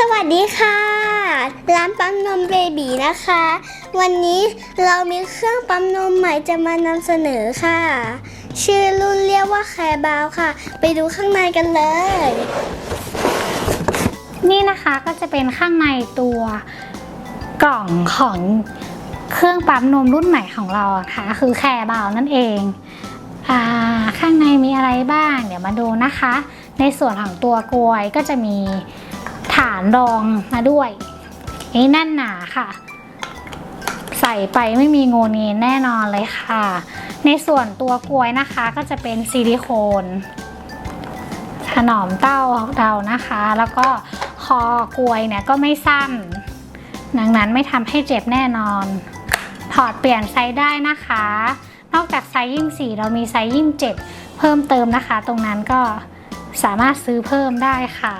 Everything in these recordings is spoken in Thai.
สวัสดีค่ะ ร้านปั๊มนมเบบีนะคะ วันนี้เรามีเครื่องปั๊มนมใหม่จะมานำเสนอค่ะ ชื่อรุ่นเรียกว่าแคร์บาวค่ะ ไปดูข้างในกันเลย นี่นะคะก็จะเป็นข้างในตัวกล่องของเครื่องปั๊มนมรุ่นใหม่ของเราะค่ะ คือแคร์บาวนั่นเองอ่าข้างในมีอะไรบ้าง เดี๋ยวมาดูนะคะ ในส่วนของตัวกลวยก็จะมี ฐานรองมาด้วยนี่แน่นหนาค่ะ ใส่ไปไม่มีงเงนแน่นอนเลยค่ะ ในส่วนตัวกลวยนะคะก็จะเป็นซิลิโคนถนอมเต้าของเรานะคะ แล้วก็คอกลวยเนี่ยก็ไม่สั้น ดังนั้นไม่ทำให้เจ็บแน่นอน ถอดเปลี่ยนไซส์ได้นะคะ นอกจากไซส์ยิ่ง4เรามีไซส์ยิ่ง7เพิ่มเติมนะคะ ตรงนั้นก็สามารถซื้อเพิ่มได้ค่ะ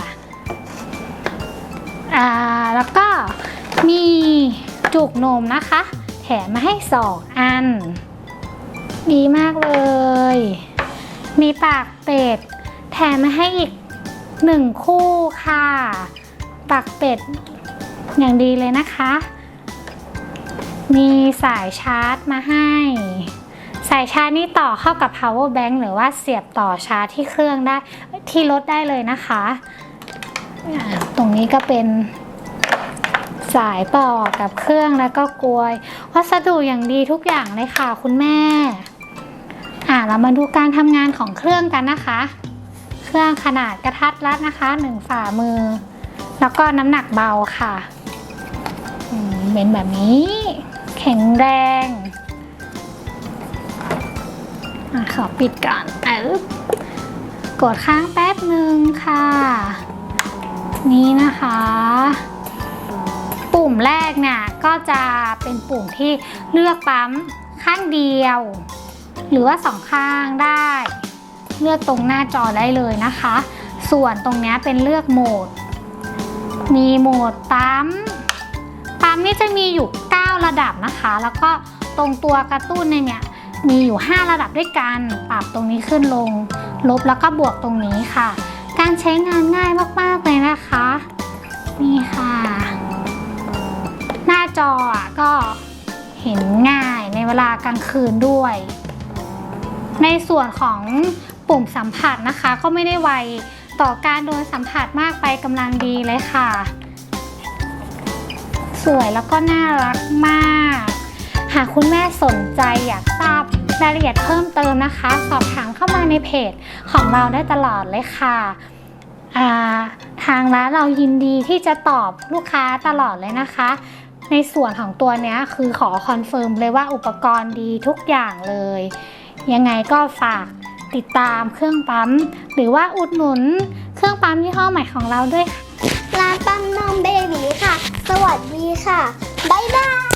อ่าแล้วก็มีจุกนมนะคะ แถมมาให้2อัน ดีมากเลย มีปากเป็ด แถมมาให้อีกหนึ่งคู่ค่ะ ปากเป็ดอย่างดีเลยนะคะ มีสายชาร์จมาให้ สายชาร์จนี่ต่อเข้ากับ power bank หรือว่าเสียบต่อชาร์จที่เครื่องได้ที่รถได้เลยนะคะ อ่าตรงนี้ก็เป็นสายต่อกับเครื่องแล้วก็กลวย วัสดุอย่างดีทุกอย่างเลยค่ะคุณแม่ อ่าเรามาดูการทำงานของเครื่องกันนะคะ เครื่องขนาดกระทัดรัดนะคะหนึ่งฝ่ามือ แล้วก็น้ำหนักเบาค่ะเป็นแบบนี้ แข็งแรงอขอปิดก่อนอ๊บกดค้างแป๊บหนึ่งค่ะ นี่นะคะ ปุ่มแรกเนี่ยก็จะเป็นปุ่มที่เลือกปั๊มข้างเดียว หรือว่าสองข้างได้ เลือกตรงหน้าจอได้เลยนะคะ ส่วนตรงนี้เป็นเลือกโหมด มีโหมดปั๊มปั๊มนี่จะมีอยู่ 9 ระดับนะคะ แล้วก็ตรงตัวกระตุ้นเนี่ยมีอยู่ 5 ระดับด้วยกันปรับตรงนี้ขึ้นลง ลบแล้วก็บวกตรงนี้ค่ะ การใช้งานง่ายมากๆ เห็นง่ายในเวลากลางคืนด้วย ในส่วนของปุ่มสัมผัสนะคะ ก็ไม่ได้ไวต่อการโดนสัมผัสมากไปกำลังดีเลยค่ะ สวยแล้วก็น่ารักมาก หากคุณแม่สนใจอยากทราบรายละเอียดเพิ่มเติมนะคะ สอบถามเข้ามาในเพจของเราได้ตลอดเลยค่ะทางร้านเรายินดีที่จะตอบลูกค้าตลอดเลยนะคะ ในส่วนของตัวนี้คือขอคอนเฟิร์มเลยว่าอุปกรณ์ดีทุกอย่างเลย ยังไงก็ฝากติดตามเครื่องปั๊ม หรือว่าอุดหนุนเครื่องปั๊มยี่ห้อใหม่ของเราด้วย ร้านปั๊มนมเบบีค่ะ สวัสดีค่ะ บ๊ายบาย